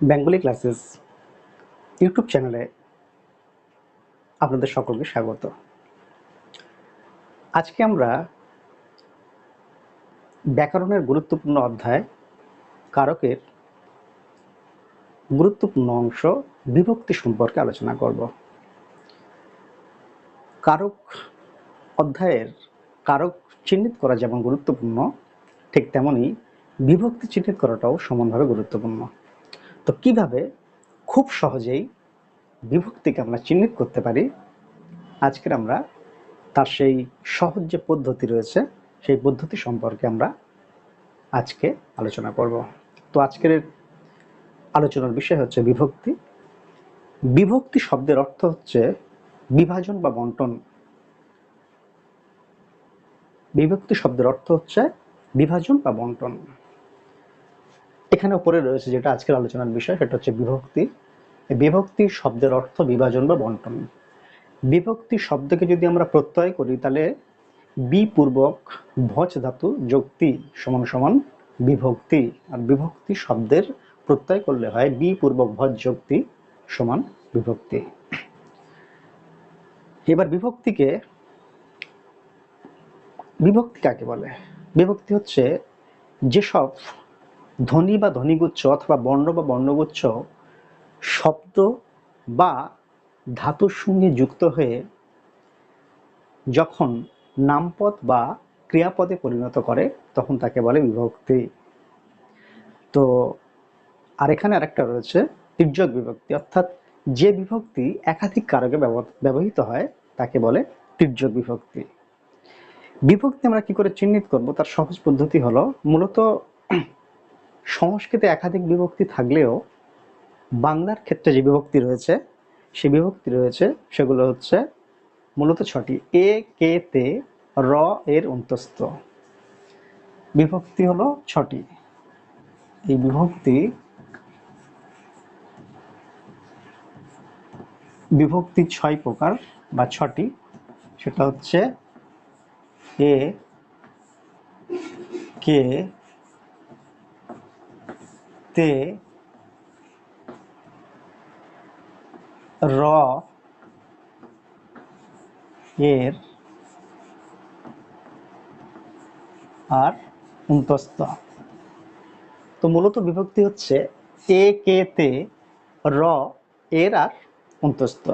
Bengali classes YouTube চ্যানেলে আপনাদের সকলকে স্বাগত। আজকে আমরা ব্যাকরণের গুরুত্বপূর্ণ অধ্যায়, কারকের গুরুত্বপূর্ণ অংশ, বিভক্তি সম্পর্কে আলোচনা করব। কারক অধ্যায়ের কারক চিহ্নিত করা যেমন গুরুত্বপূর্ণ, ঠিক তেমনই বিভক্তি চিহ্নিত করাটাও সমানভাবে গুরুত্বপূর্ণ। তো কীভাবে খুব সহজেই বিভক্তিকে আমরা চিহ্নিত করতে পারি? আজকের আমরা তার সেই সহজ যে পদ্ধতি রয়েছে, সেই পদ্ধতি সম্পর্কে আমরা আজকে আলোচনা করব। তো আজকের আলোচনার বিষয় হচ্ছে বিভক্তি। বিভক্তি শব্দের অর্থ হচ্ছে বিভাজন বা বন্টন। বিভক্তি শব্দের অর্থ হচ্ছে বিভাজন বা বন্টন। এখানে উপরে রয়েছে যেটা আজকের আলোচনার বিষয়, সেটা হচ্ছে বিভক্তি। বিভক্তি শব্দের অর্থ বিভাজন বা বন্টন। বিভক্তি শব্দকে যদি আমরা প্রত্যয় করি, তাহলে বি পূর্বক ভজ ধাতু যুক্তি সমান সমান বিভক্তি। আর বিভক্তি শব্দের প্রত্যয় করলে হয় বি পূর্বক ভজ যুক্তি সমান বিভক্তি। এবার বিভক্তিকে বিভক্তি কাকে বলে। বিভক্তি হচ্ছে যেসব ধ্বনি বা ধ্বনিগুচ্ছ অথবা বর্ণ বা বর্ণগুচ্ছ শব্দ বা ধাতুর সঙ্গে যুক্ত হয়ে যখন নামপদ বা ক্রিয়াপদে পরিণত করে, তখন তাকে বলে বিভক্তি। তো আর এখানে আরেকটা রয়েছে, তির্যক বিভক্তি। অর্থাৎ যে বিভক্তি একাধিক কারকে ব্যবহৃত হয়, তাকে বলে তির্যক বিভক্তি। বিভক্তি আমরা কি করে চিহ্নিত করব? তার সহজ পদ্ধতি হলো, মূলত সংস্কৃতে একাধিক বিভক্তি থাকলেও বাংলার ক্ষেত্রে যে বিভক্তি রয়েছে, সে বিভক্তি রয়েছে, সেগুলো হচ্ছে মূলত ছটি। এ, কে, তে, র, এর অন্তস্থ। বিভক্তি হলো ছটি। এই বিভক্তি বিভক্তি ছয় প্রকার বা ছটি। সেটা হচ্ছে এ, কে তে র এর আর অন্তস্থ। তো মূলত বিভক্তি হচ্ছে এ, কে, তে র, এর আর অন্তস্থ।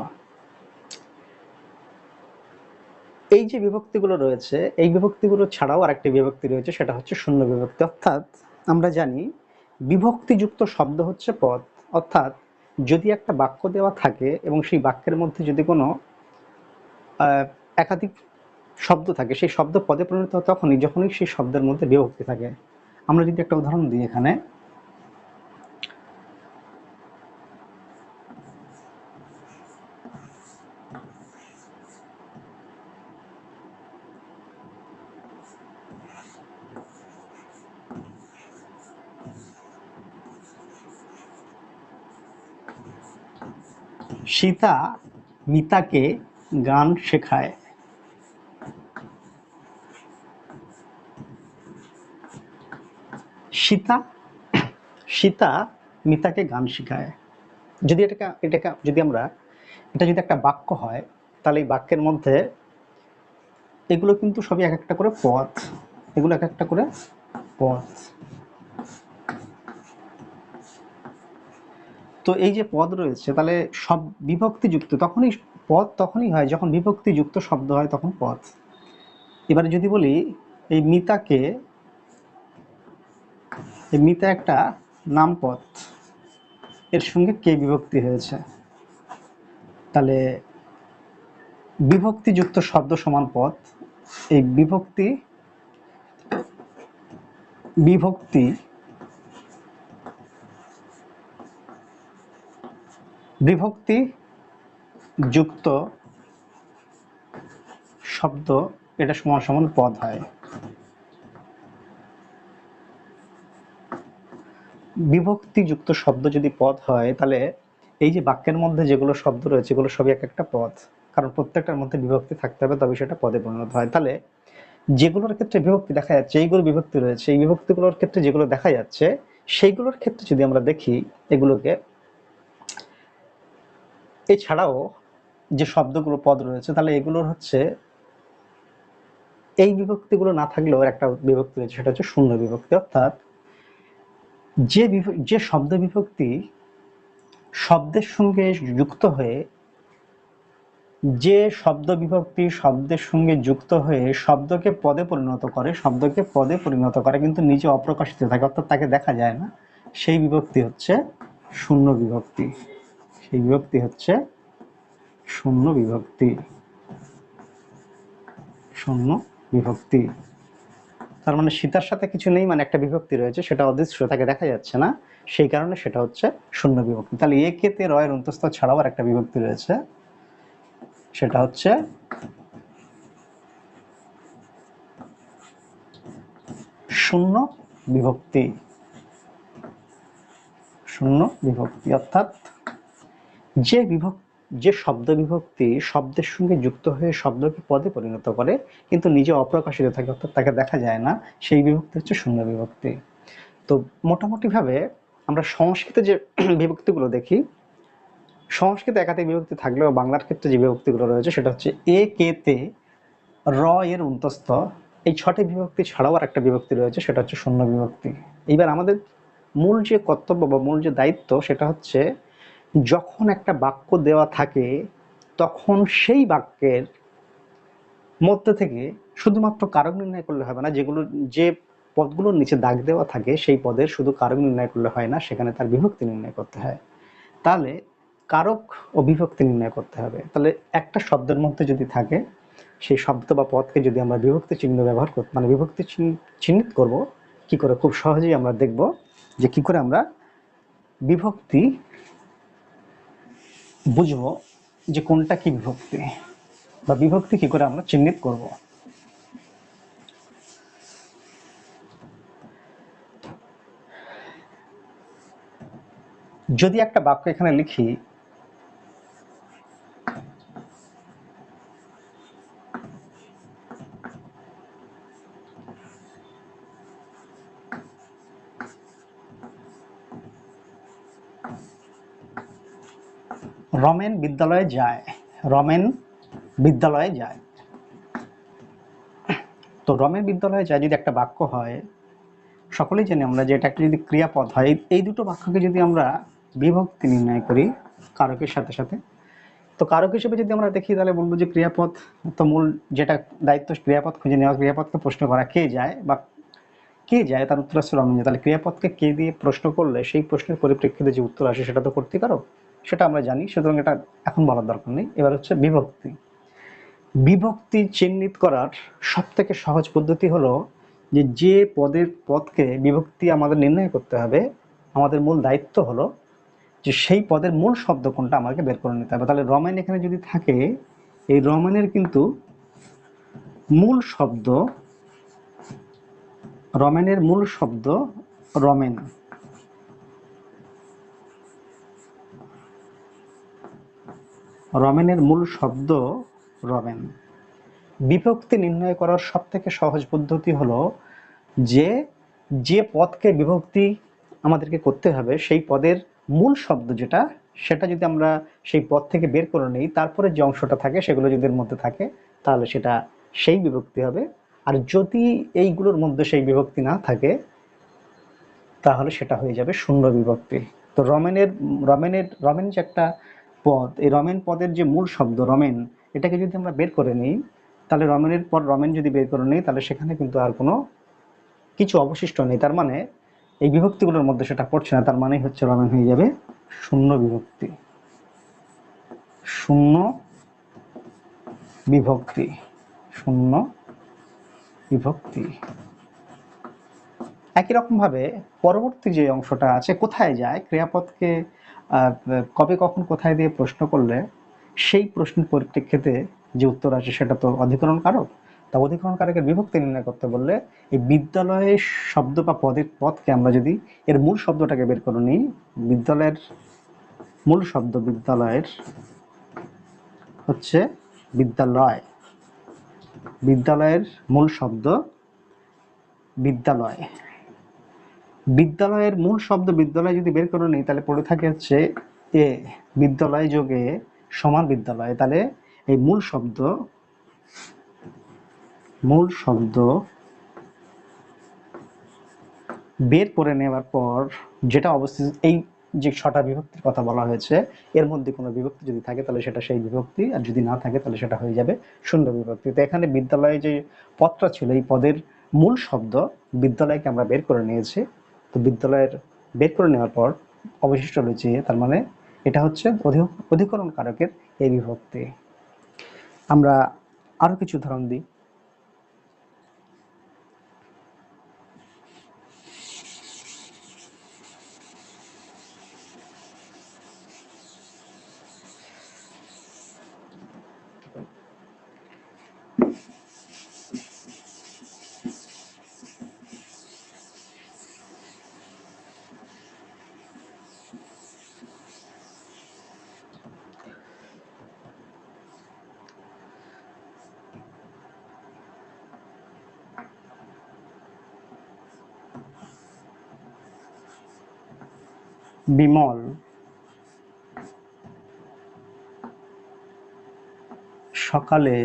এই যে বিভক্তিগুলো রয়েছে, এই বিভক্তিগুলো ছাড়াও আরেকটি বিভক্তি রয়েছে, সেটা হচ্ছে শূন্য বিভক্তি। অর্থাৎ আমরা জানি বিভক্তিযুক্ত শব্দ হচ্ছে পদ। অর্থাৎ যদি একটা বাক্য দেওয়া থাকে এবং সেই বাক্যের মধ্যে যদি কোনো একাধিক শব্দ থাকে, সেই শব্দ পদে পরিণত হয় তখনই, যখনই সেই শব্দের মধ্যে বিভক্তি থাকে। আমরা যদি একটা উদাহরণ দিই এখানে। সীতা মিতাকে গান শেখায়। সীতা সীতা মিতাকে গান শেখায়। যদি এটাকে এটাকে যদি আমরা, এটা যদি একটা বাক্য হয়, তাহলে এই বাক্যের মধ্যে এগুলো কিন্তু সবই এক একটা করে পথ। এগুলো এক একটা করে পদ তো এই যে পদ রয়েছে, তাহলে সব বিভক্তিযুক্ত, তখনই পদ তখনই হয় যখন বিভক্তিযুক্ত শব্দ হয়, তখন পদ। এবারে যদি বলি, এই মিতাকে, এই মিতা একটা নাম নামপদ। এর সঙ্গে কে বিভক্তি হয়েছে? তাহলে বিভক্তিযুক্ত শব্দ সমান পদ। এই বিভক্তি বিভক্তি বিভক্তি যুক্ত শব্দ, এটা সমান সমান পদ হয়। বিভক্তিযুক্ত শব্দ যদি পদ হয়, তাহলে এই যে বাক্যের মধ্যে যেগুলো শব্দ রয়েছে, এগুলো সবই এক একটা পদ। কারণ প্রত্যেকটার মধ্যে বিভক্তি থাকতে হবে, তবে সেটা পদে পরিণত হয়। তাহলে যেগুলোর ক্ষেত্রে বিভক্তি দেখা যাচ্ছে, এইগুলো বিভক্তি রয়েছে, এই বিভক্তিগুলোর ক্ষেত্রে যেগুলো দেখা যাচ্ছে, সেইগুলোর ক্ষেত্রে যদি আমরা দেখি, এগুলোকে এছাড়াও যে শব্দগুলো, পদ রয়েছে, তাহলে এগুলোর হচ্ছে এই বিভক্তিগুলো না থাকলেও একটা বিভক্তি রয়েছে, সেটা হচ্ছে শূন্য বিভক্তি। অর্থাৎ যে যে শব্দ বিভক্তি শব্দের সঙ্গে যুক্ত হয়ে, যে শব্দ বিভক্তি শব্দের সঙ্গে যুক্ত হয়ে শব্দকে পদে পরিণত করে, শব্দকে পদে পরিণত করে, কিন্তু নিজে অপ্রকাশিত থাকে, অর্থাৎ তাকে দেখা যায় না, সেই বিভক্তি হচ্ছে শূন্য বিভক্তি। সেই বিভক্তি হচ্ছে শূন্য বিভক্তি। শূন্য বিভক্তি। তার মানে সীতার সাথে কিছু নেই মানে একটা বিভক্তি রয়েছে, সেটা অদৃশ্য, তাকে দেখা যাচ্ছে না। সেই কারণে সেটা হচ্ছে শূন্য বিভক্তি। তাহলে এ কেতে রয়ের অন্তস্থ ছাড়াও আর একটা বিভক্তি রয়েছে। সেটা হচ্ছে শূন্য বিভক্তি। শূন্য বিভক্তি, অর্থাৎ যে বিভক্তি, যে শব্দ বিভক্তি শব্দের সঙ্গে যুক্ত হয়ে শব্দকে পদে পরিণত করে, কিন্তু নিজে অপ্রকাশিত থাকে, অর্থাৎ তাকে দেখা যায় না, সেই বিভক্তি হচ্ছে শূন্য বিভক্তি। তো মোটামুটিভাবে আমরা সংস্কৃতে যে বিভক্তিগুলো দেখি, সংস্কৃত একাধিক বিভক্তি থাকলেও বাংলার ক্ষেত্রে যে বিভক্তিগুলো রয়েছে, সেটা হচ্ছে এ, কে, তে, র, এর অন্তস্থ, এই ছটি বিভক্তি ছাড়াও আর একটা বিভক্তি রয়েছে, সেটা হচ্ছে শূন্য বিভক্তি। এইবার আমাদের মূল যে কর্তব্য বা মূল যে দায়িত্ব, সেটা হচ্ছে যখন একটা বাক্য দেওয়া থাকে, তখন সেই বাক্যের মধ্যে থেকে শুধুমাত্র কারক নির্ণয় করলে হবে না, যেগুলো, যে পদগুলোর নিচে দাগ দেওয়া থাকে, সেই পদের শুধু কারক নির্ণয় করলে হয় না, সেখানে তার বিভক্তি নির্ণয় করতে হয়। তাহলে কারক ও বিভক্তি নির্ণয় করতে হবে। তাহলে একটা শব্দের মধ্যে যদি থাকে, সেই শব্দ বা পদকে যদি আমরা বিভক্তি চিহ্ন ব্যবহার করতে মানে বিভক্তি চিহ্ন- চিহ্নিত করব, কি করে? খুব সহজেই আমরা দেখব যে কি করে আমরা বিভক্তি বুঝব যে কোনটা কি বিভক্তি বা বিভক্তি কি করে আমরা চিহ্নিত করব। যদি একটা বাক্য এখানে লিখি রমেন বিদ্যালয়ে যায়। রমেন বিদ্যালয়ে যায়। তো রমেন বিদ্যালয়ে যায় যদি একটা বাক্য হয়, সকলেই জানি আমরা যে একটা যদি ক্রিয়াপদ হয়, এই- দুটো বাক্যকে যদি আমরা বিভক্তি নির্ণয় করি কারকের সাথে সাথে, তো কারক হিসেবে যদি আমরা দেখি, তাহলে বলব যে ক্রিয়াপদ, তো মূল যেটা দায়িত্ব ক্রিয়াপদ খুঁজে নেওয়া ক্রিয়াপদকে প্রশ্ন করা কে যায় বা কে যায়, তার উত্তর আসছে যায় তাহলে ক্রিয়াপদকে কে দিয়ে প্রশ্ন করলে, সেই প্রশ্নের পরিপ্রেক্ষিতে যে উত্তর আসে, সেটা তো করতে পারো। সেটা আমরা জানি, সুতরাং এটা এখন বলার দরকার নেই। এবার হচ্ছে বিভক্তি। বিভক্তি চিহ্নিত করার সব থেকে সহজ পদ্ধতি হলো যে যে পদের পদকে বিভক্তি আমাদের নির্ণয় করতে হবে, আমাদের মূল দায়িত্ব হলো যে সেই পদের মূল শব্দ কোনটা আমাকে বের করে নিতে হবে। তাহলে রমেন এখানে যদি থাকে, এই রমেনের কিন্তু মূল শব্দ রমেনের মূল শব্দ রমেন। রমেনের মূল শব্দ রমেন। বিভক্তি নির্ণয় করার সব থেকে সহজ পদ্ধতি হলো যে যে পদকে বিভক্তি আমাদেরকে করতে হবে, সেই পদের মূল শব্দ যেটা, সেটা যদি আমরা সেই পদ থেকে বের করে নিই, তারপরে যে অংশটা থাকে, সেগুলো যদি এর মধ্যে থাকে, তাহলে সেটা সেই বিভক্তি হবে। আর যদি এইগুলোর মধ্যে সেই বিভক্তি না থাকে, তাহলে সেটা হয়ে যাবে শূন্য বিভক্তি। তো রমেনের রমেনের, রমেন যে একটা পদ, এই রমেন পদের যে মূল শব্দ, রমেন, এটাকে যদি আমরা বের করে নিই, তাহলে রমেনের পর রমেন যদি বের করে নিই, তাহলে সেখানে কিন্তু আর কোনো কিছু অবশিষ্ট নেই। তার মানে এই বিভক্তিগুলোর মধ্যে সেটা পড়ছে না, তার মানে হচ্ছে রমেন হয়ে যাবে শূন্য বিভক্তি। শূন্য বিভক্তি শূন্য বিভক্তি। একই রকম ভাবে পরবর্তী যে অংশটা আছে, কোথায় যায়? ক্রিয়াপদকে কবে কখন কোথায় দিয়ে প্রশ্ন করলে সেই প্রশ্নের পরিপ্রেক্ষিতে যে উত্তর আসে সেটা তো অধিকরণ কারক তা অধিকরণ কারকের বিভক্তি নির্ণয় করতে বললে এই বিদ্যালয়ের শব্দ বা পদের পদকে আমরা যদি এর মূল শব্দটাকে বের করে নিই, বিদ্যালয়ের মূল শব্দ বিদ্যালয়ের হচ্ছে বিদ্যালয়। বিদ্যালয়ের মূল শব্দ বিদ্যালয়। বিদ্যালয়ের মূল শব্দ বিদ্যালয় যদি বের করে নিই, তাহলে পড়ে থাকে হচ্ছে এ, বিদ্যালয় যোগে সমান বিদ্যালয়। তাহলে এই মূল শব্দ মূল শব্দ বের করে নেওয়ার পর যেটা অবস্থিত, এই যে ছটা বিভক্তির কথা বলা হয়েছে, এর মধ্যে কোনো বিভক্তি যদি থাকে, তাহলে সেটা সেই বিভক্তি, আর যদি না থাকে, তাহলে সেটা হয়ে যাবে শূন্য বিভক্তি। তো এখানে বিদ্যালয়ে যে পদটা ছিল, এই পদের মূল শব্দ বিদ্যালয়কে আমরা বের করে নিয়েছি। তো বিদ্যালয়ের বের করে নেওয়ার পর অবশিষ্ট রয়েছে তার মানে এটা হচ্ছে অধি- অধিকরণ কারকের এই বিভক্তি। আমরা আরও কিছু উদাহরণ দিই। বিমল। সকালে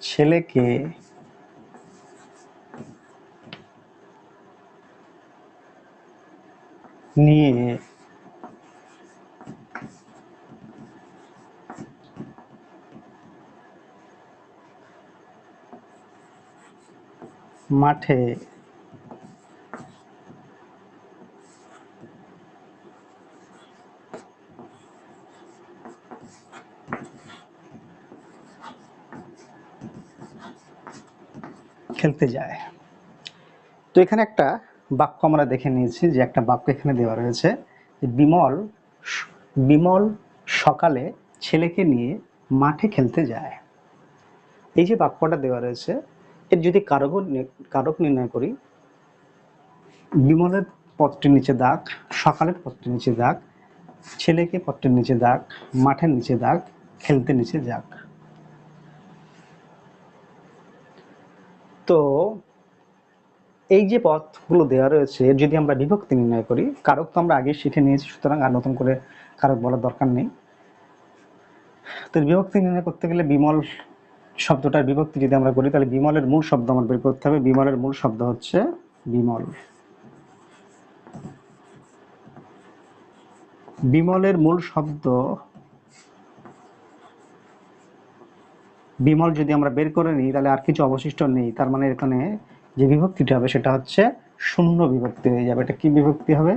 ছেলেকে নিয়ে মাঠে। খেলতে যায়। তো এখানে একটা বাক্য আমরা দেখে নিয়েছি যে একটা বাক্য এখানে দেওয়া রয়েছে বিমল বিমল সকালে ছেলেকে নিয়ে মাঠে খেলতে যায়। এই যে বাক্যটা দেওয়া রয়েছে এর যদি কারক কারক নির্ণয় করি, বিমলের পথটির নিচে দাগ, সকালের পথটির নিচে দাগ, ছেলেকে পথটির নিচে দাগ, মাঠের নিচে দাগ, খেলতে নিচে দাগ। তো এই যে পথগুলো দেওয়া রয়েছে, যদি আমরা বিভক্তি নির্ণয় করি, কারক তো আমরা আগে শিখে নিয়েছি, সুতরাং আর নতুন করে কারক বলার দরকার নেই। তো বিভক্তি নির্ণয় করতে গেলে বিমল শব্দটার বিভক্তি যদি আমরা করি, তাহলে বিমলের মূল শব্দ আমার বের করতে হবে। বিমলের মূল শব্দ হচ্ছে বিমল। বিমলের মূল শব্দ, বিমল যদি আমরা বের করে নিই, তাহলে আর কিছু অবশিষ্ট নেই। তার মানে এখানে যে বিভক্তিটা হবে, সেটা হচ্ছে শূন্য বিভক্তি হয়ে যাবে। এটা কি বিভক্তি হবে?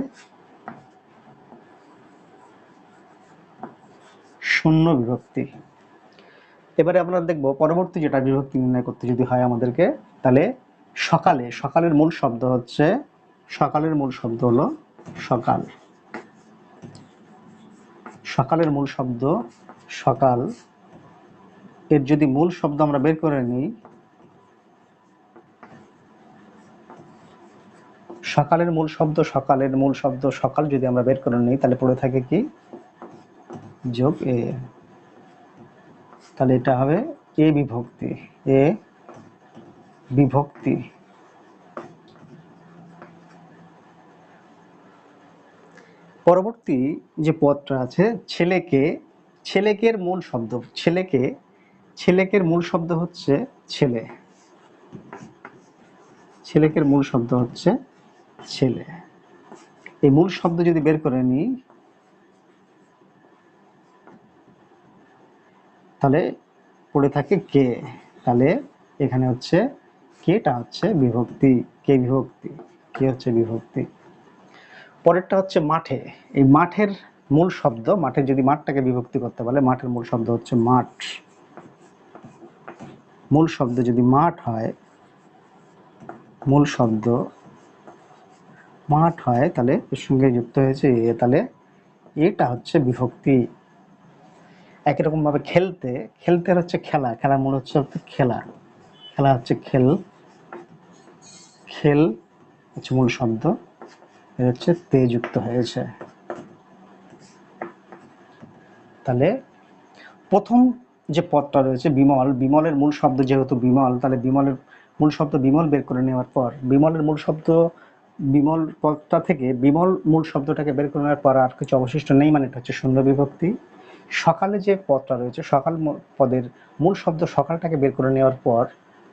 শূন্য বিভক্তি। এবারে আমরা দেখব, পরবর্তী যেটা বিভক্তি নির্ণয় করতে যদি হয় আমাদেরকে, তাহলে সকালে, সকালের মূল শব্দ হচ্ছে, সকালের মূল শব্দ হলো সকাল। সকালের মূল শব্দ সকাল। এর যদি মূল শব্দ আমরা বের করে নিই, সকালের মূল শব্দ সকালের মূল শব্দ সকাল যদি আমরা বের করে নিই, তাহলে পড়ে থাকে কি? যোগ এ। তাহলে এটা হবে এ বিভক্তি এ বিভক্তি। পরবর্তী যে পদটা আছে, ছেলেকে, ছেলেকের মূল শব্দ, ছেলেকে, ছেলেকের মূল শব্দ হচ্ছে ছেলে। ছেলেকের মূল শব্দ হচ্ছে ছেলে। এই মূল শব্দ যদি বের করে নিই তাহলে পড়ে থাকে কে। তাহলে এখানে হচ্ছে কেটা হচ্ছে বিভক্তি, কে বিভক্তি, কে হচ্ছে বিভক্তি। পরেরটা হচ্ছে মাঠে। এই মাঠের মূল শব্দ, মাঠের যদি মাঠটাকে বিভক্তি করতে বলে, মাঠের মূল শব্দ হচ্ছে মাঠ। মূল শব্দ যদি মাঠ হয়, মূল শব্দ মাঠ হয়, তাহলে এর সঙ্গে যুক্ত হয়েছে এ। তাহলে এটা হচ্ছে বিভক্তি। একই রকম ভাবে খেলতে খেলতে হচ্ছে খেলা, খেলার মূল হচ্ছে খেলা। খেলা হচ্ছে খেল। খেল হচ্ছে মূল শব্দ। এর হচ্ছে তে যুক্ত হয়েছে। তাহলে প্রথম যে পদটা রয়েছে বিমল, বিমলের মূল শব্দ যেহেতু বিমল, তাহলে বিমলের মূল শব্দ বিমল বের করে নেওয়ার পর, বিমলের মূল শব্দ বিমল পদটা থেকে বিমল মূল শব্দটাকে বের করে নেওয়ার পর আর কিছু অবশিষ্ট নেই মানে এটা হচ্ছে শূন্য বিভক্তি। সকালে যে পদটা রয়েছে, সকাল পদের মূল শব্দ সকালটাকে বের করে নেওয়ার পর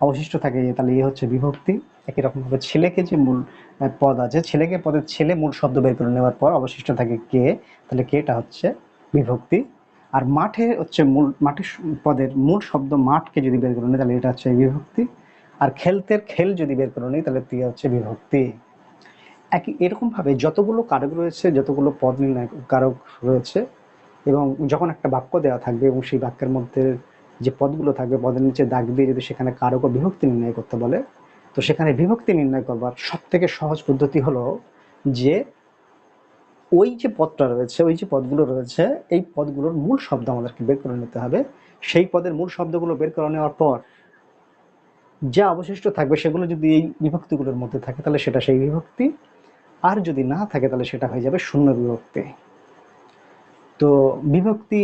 অবশিষ্ট থাকে যে তাহলে এ হচ্ছে বিভক্তি। একই রকমভাবে ছেলেকে যে মূল পদ আছে, ছেলেকে পদের ছেলে মূল শব্দ বের করে নেওয়ার পর অবশিষ্ট থাকে কে, তাহলে কেটা হচ্ছে বিভক্তি। আর মাঠে হচ্ছে মূল, মাঠের পদের মূল শব্দ মাঠকে যদি বের করে নিই তাহলে এটা হচ্ছে বিভক্তি। আর খেলতের খেল যদি বের করে নিই তাহলে তি হচ্ছে বিভক্তি। একই, এরকমভাবে যতগুলো কারক রয়েছে, যতগুলো পদ নির্ণয়, কারক রয়েছে এবং যখন একটা বাক্য দেওয়া থাকবে এবং সেই বাক্যের মধ্যে যে পদগুলো থাকবে, পদের নিচে দাগ দিয়ে যদি সেখানে কারক বিভক্তি নির্ণয় করতে বলে, তো সেখানে বিভক্তি নির্ণয় করবার সব থেকে সহজ পদ্ধতি হলো যে ওই যে পদটা রয়েছে, ওই যে পদগুলো রয়েছে, এই পদগুলোর মূল শব্দ আমাদেরকে বের করে নিতে হবে। সেই পদের মূল শব্দগুলো বের করে নেওয়ার পর যা অবশিষ্ট থাকবে সেগুলো যদি এই বিভক্তিগুলোর মধ্যে থাকে, তাহলে সেটা সেই বিভক্তি। আর যদি না থাকে, তাহলে সেটা হয়ে যাবে শূন্য বিভক্তি। তো বিভক্তি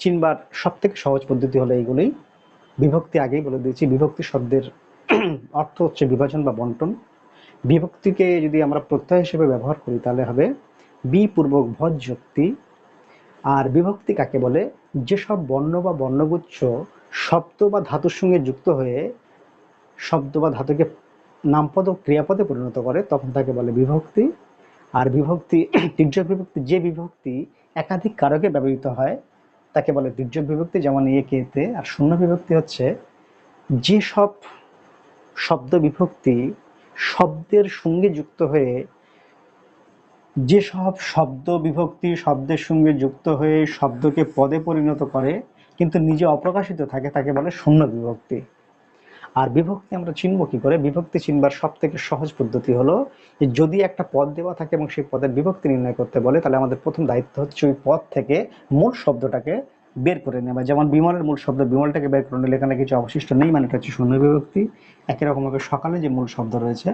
চিনবার সব থেকে সহজ পদ্ধতি হলো এইগুলোই। বিভক্তি আগেই বলে দিয়েছি, বিভক্তি শব্দের অর্থ হচ্ছে বিভাজন বা বন্টন। বিভক্তিকে যদি আমরা প্রত্যয় হিসেবে ব্যবহার করি তাহলে হবে বি পূর্বক ভজ যুক্তি আর বিভক্তি কাকে বলে? যেসব বর্ণ বা বর্ণগুচ্ছ শব্দ বা ধাতুর সঙ্গে যুক্ত হয়ে শব্দ বা ধাতুকে নামপদ ও ক্রিয়াপদে পরিণত করে, তখন তাকে বলে বিভক্তি। আর বিভক্তি, তির্যক বিভক্তি, যে বিভক্তি একাধিক কারকে ব্যবহৃত হয়, তাকে বলে তির্যক বিভক্তি, যেমন এ কেতে আর শূন্য বিভক্তি হচ্ছে যেসব শব্দ বিভক্তি শব্দের সঙ্গে যুক্ত হয়ে যেসব শব্দ বিভক্তি শব্দের সঙ্গে যুক্ত হয়ে শব্দকে পদে পরিণত করে, কিন্তু নিজে অপ্রকাশিত থাকে, তাকে বলে শূন্য বিভক্তি। আর বিভক্তি আমরা চিনব কি করে? বিভক্তি চিনবার সব থেকে সহজ পদ্ধতি হলো যে যদি একটা পদ দেওয়া থাকে এবং সেই পদের বিভক্তি নির্ণয় করতে বলে, তাহলে আমাদের প্রথম দায়িত্ব হচ্ছে ওই পদ থেকে মূল শব্দটাকে বের করে নেওয়া। যেমন বিমলের মূল শব্দ, বিমলটাকে বের করে নিলে এখানে কিছু অবশিষ্ট নেই মানে এটা হচ্ছে শূন্য বিভক্তি। একই রকমভাবে সকালে যে মূল শব্দ রয়েছে,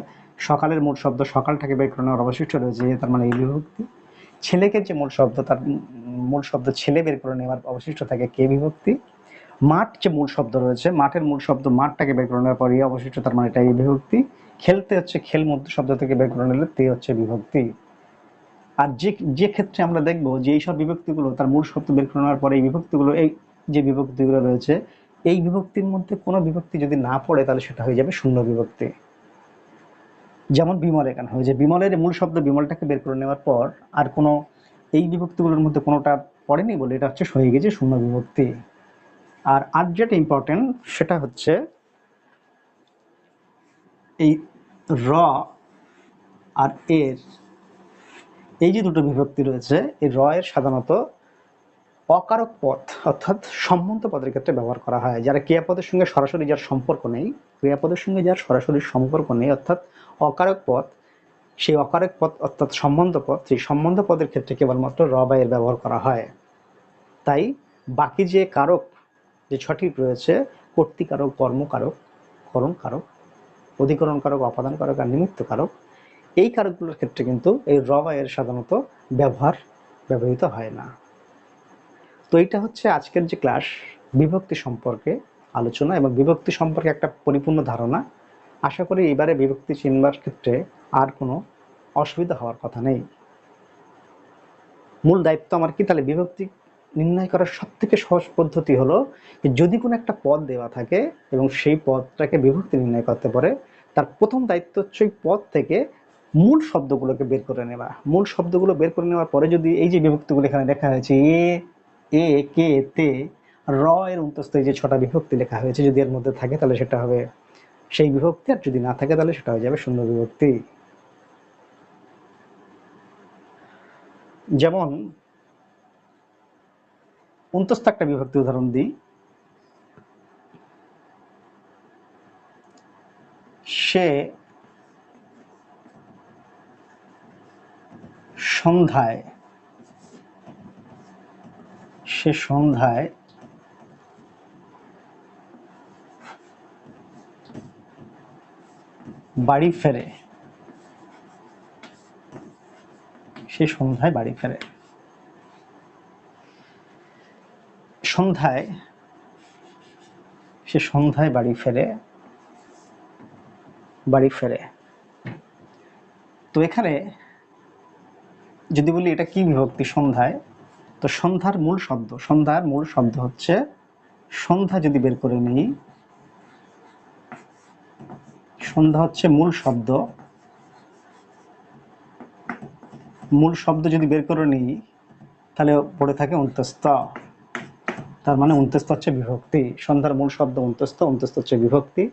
সকালের মূল শব্দ সকালটাকে বের করে নেওয়ার অবশিষ্ট রয়েছে তার মানে এই বিভক্তি। ছেলেকে যে মূল শব্দ, তার মূল শব্দ ছেলে বের করে নেওয়ার অবশিষ্ট থাকে কে বিভক্তি? মাঠ যে মূল শব্দ রয়েছে, মাঠের মূল শব্দ মাঠটাকে বের করে নেওয়ার পর এই অবশিষ্ট তার মানে এটা এই বিভক্তি। খেলতে হচ্ছে খেল মধ্য শব্দ থেকে বের করে নিলে তে হচ্ছে বিভক্তি। আর যে যে ক্ষেত্রে আমরা দেখব যে এইসব বিভক্তিগুলো তার মূল শব্দ বের করে নেওয়ার পরে এই বিভক্তিগুলো, এই যে বিভক্তিগুলো রয়েছে, এই বিভক্তির মধ্যে কোনো বিভক্তি যদি না পড়ে তাহলে সেটা হয়ে যাবে শূন্য বিভক্তি। যেমন বিমল এখানে হয়েছে। বিমলের মূল শব্দ বিমলটাকে বের করে নেওয়ার পর আর কোনো, এই বিভক্তিগুলোর মধ্যে কোনোটা পড়েনি বলে এটা হচ্ছে হয়ে গেছে শূন্য বিভক্তি। আর আর যেটা ইম্পর্টেন্ট সেটা হচ্ছে এই র আর এর, এই যে দুটো বিভক্তি রয়েছে, এই র এর সাধারণত অকারক পদ অর্থাৎ সম্বন্ধ পদের ক্ষেত্রে ব্যবহার করা হয়, যারা ক্রিয়াপদের সঙ্গে সরাসরি যার সম্পর্ক নেই, ক্রিয়াপদের সঙ্গে যার সরাসরি সম্পর্ক নেই, অর্থাৎ অকারক পদ সেই অকারক পদ অর্থাৎ সম্বন্ধ পদ সেই সম্বন্ধ পদের ক্ষেত্রে কেবলমাত্র র বা এর ব্যবহার করা হয়। তাই বাকি যে কারক যে ছটি রয়েছে, কর্তৃকারক, কর্মকারক করণ কারক অধিকরণ কারক অপাদান কারক আর নিমিত্ত কারক এই কারকগুলোর ক্ষেত্রে কিন্তু এই র এর সাধারণত ব্যবহার ব্যবহৃত হয় না। তো এইটা হচ্ছে আজকের যে ক্লাস, বিভক্তি সম্পর্কে আলোচনা এবং বিভক্তি সম্পর্কে একটা পরিপূর্ণ ধারণা। আশা করি এবারে বিভক্তি চিনবার ক্ষেত্রে আর কোনো অসুবিধা হওয়ার কথা নেই। মূল দায়িত্ব আমার কি? তাহলে বিভক্তি নির্ণয় করার সব থেকে সহজ পদ্ধতি হলো যদি কোনো একটা পদ দেওয়া থাকে এবং সেই পদটাকে বিভক্তি নির্ণয় করতে পারে, তার প্রথম দায়িত্ব হচ্ছে ওই পদ থেকে মূল শব্দগুলোকে বের করে নেওয়া। মূল শব্দগুলো বের করে নেওয়ার পরে যদি এই যে বিভক্তিগুলো এখানে লেখা হয়েছে, এ এ, কে, তে, র এর অন্তস্থ এই যে ছটা বিভক্তি লেখা হয়েছে, যদি এর মধ্যে থাকে তাহলে সেটা হবে সেই বিভক্তি, আর যদি না থাকে তাহলে সেটা হয়ে যাবে শূন্য বিভক্তি। যেমন অন্তস্থ একটা বিভক্তি উদাহরণ দিই। সে সন্ধ্যায় সে সন্ধ্যায় বাড়ি ফেরে। সে সন্ধ্যায় বাড়ি ফেরে। সন্ধ্যায়, সে সন্ধ্যায় বাড়ি ফেরে বাড়ি ফেরে। তো এখানে যদি বলি এটা কি বিভক্তি সন্ধ্যায়, তো সন্ধ্যার মূল শব্দ, সন্ধ্যার মূল শব্দ হচ্ছে, সন্ধ্যা যদি বের করে নিই, সন্ধ্যা হচ্ছে মূল শব্দ। মূল শব্দ যদি বের করে নিই, তাহলে পড়ে থাকে অন্তস্থ। তার মানে অন্তস্থ হচ্ছে বিভক্তি। সন্ধ্যার মূল শব্দ অন্তস্থ অন্তস্থ হচ্ছে বিভক্তি।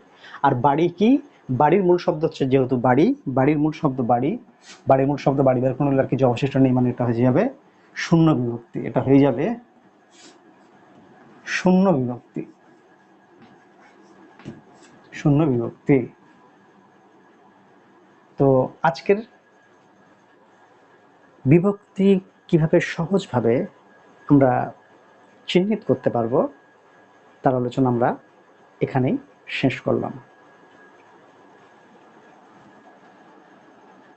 আর বাড়ি কি? বাড়ির মূল শব্দ হচ্ছে যেহেতু বাড়ি, বাড়ির মূল শব্দ বাড়ি। বাড়ির মূল শব্দ বাড়ি বের কোনো আর কিছু অবশিষ্ট নেই মানে এটা হয়ে যাবে শূন্য বিভক্তি। এটা হয়ে যাবে শূন্য বিভক্তি। শূন্য বিভক্তি। তো আজকের বিভক্তি কীভাবে সহজভাবে আমরা চিহ্নিত করতে পারব তার আলোচনা আমরা এখানেই শেষ করলাম।